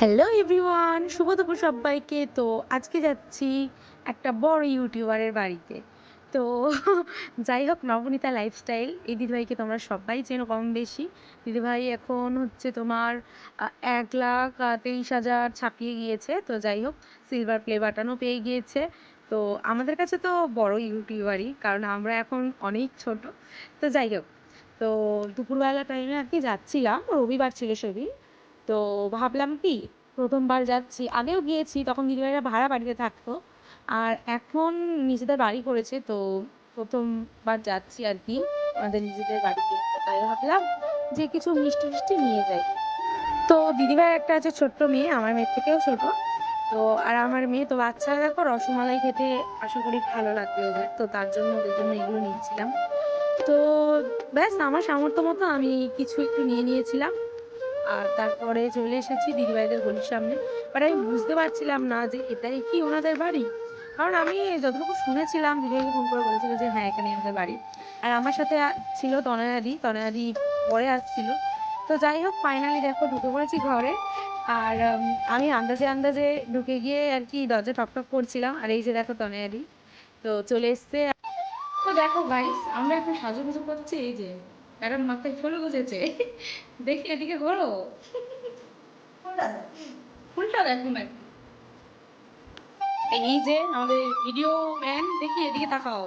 Hello everyone শুভ দুপুর সবাইকে। তো আজকে যাচ্ছি একটা বড় ইউটিউবারের বাড়িতে। তো যাই হোক, নবনীতা লাইফস্টাইল এই দিদিভাইকে তোমরা সবাই চেনো কম বেশি দিদিভাই এখন হচ্ছে তোমার এক লাখ তেইশ হাজার ছাপিয়ে গিয়েছে। তো যাই হোক সিলভার প্লে বাটনও পেয়ে গিয়েছে। তো আমাদের কাছে তো বড় ইউটিউবারই, কারণ আমরা এখন অনেক ছোট। তো যাই হোক, তো দুপুরবেলা টাইমে আর কি যাচ্ছিলাম। রবিবার ছিল সেদিন তো ভাবলাম কি, প্রথমবার যাচ্ছি। আগেও গিয়েছি, তখন দিদিভাইরা ভাড়া বাড়িতে থাকতো। আর এখন নিজেদের বাড়ি করেছে, তো প্রথমবার যাচ্ছি আর কি আমাদের নিজেদের বাড়িতে। তাই ভাবলাম যে কিছু মিষ্টি মিষ্টি নিয়ে যাই। তো দিদিভাই একটা আছে ছোট্ট মেয়ে, আমার মেয়ের থেকেও ছোট। তো আর আমার মেয়ে, তো বাচ্চারা দেখো রসমালাই খেতে আশা করি ভালো লাগবে ওদের। তো তার জন্য ওদের জন্য এগুলো নিয়েছিলাম। তো ব্যাস, আমার সামর্থ্য মতো আমি কিছু একটু নিয়ে নিয়েছিলাম। আর তারপরে চলে এসেছি দিদিভাইদের গলির সামনে। বাট আমি বুঝতে পারছিলাম না যে এটাই কি ওনাদের বাড়ি। কারণ আমি যতটুকু শুনেছিলাম দিদি দিদিভাইকে ফোন করে বলেছিল যে হ্যাঁ এখানে আমাদের বাড়ি। আর আমার সাথে ছিল তনয়াদি। তনয়াদি পরে আসছিল। তো যাই হোক ফাইনালি দেখো, ঢুকে পড়েছি ঘরে। আর আমি আন্দাজে আন্দাজে ঢুকে গিয়ে আর কি দরজা টক করছিলাম। আর এই যে দেখো তনয়াদি। তো চলে এসছে। তো দেখো গাইস আমরা এখন সাজুগুজু করছি। এই যে ম্যাডাম মাথায় ফুল গুজেছে। দেখি এদিকে ঘোরো ফুলটা দেখো। না এই যে আমাদের ভিডিও ম্যান দেখি এদিকে তাকাও।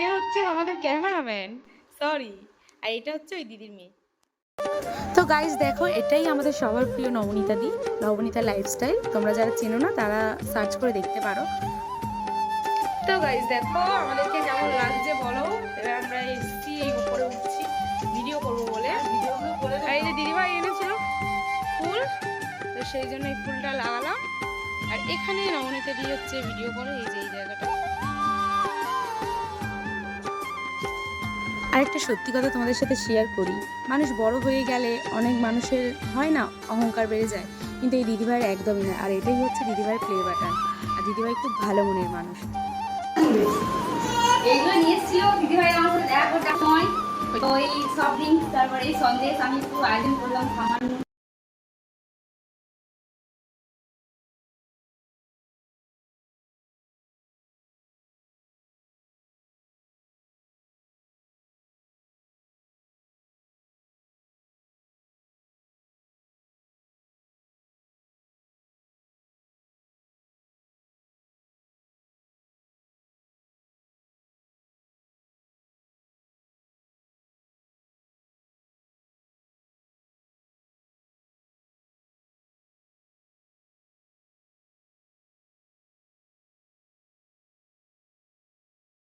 এ হচ্ছে আমাদের ক্যামেরাম্যান সরি আর এটা হচ্ছে ওই দিদির মেয়ে। তো গাইস দেখো এটাই আমাদের সবার প্রিয় নবনীতা দি নবনীতা লাইফস্টাইল তোমরা যারা চেনো না তারা সার্চ করে দেখতে পারো। তো গাইস দেখো আমাদেরকে কেমন লাগছে বলো এবার আমরা এসছি দিদিভাই সেই জন্য এই ফুলটা লাগালাম। আর এখানে হচ্ছে ভিডিও করে, এই যে এই জায়গাটা। আরেকটা সত্যি কথা তোমাদের সাথে শেয়ার করি। মানুষ বড় হয়ে গেলে অনেক মানুষের হয় না, অহংকার বেড়ে যায়। কিন্তু এই দিদিভাইয়ের একদমই না। আর এটাই হচ্ছে দিদিভাইয়ের প্লে বাটন আর দিদিভাই খুব ভালো মনের মানুষ। এসেছিল দিদিভাই আমার সাথে দেখা করতে সময় তো এই সব ড্রিঙ্কস তারপরে সন্দেশ আমি একটু আয়োজন করলাম, সামান্য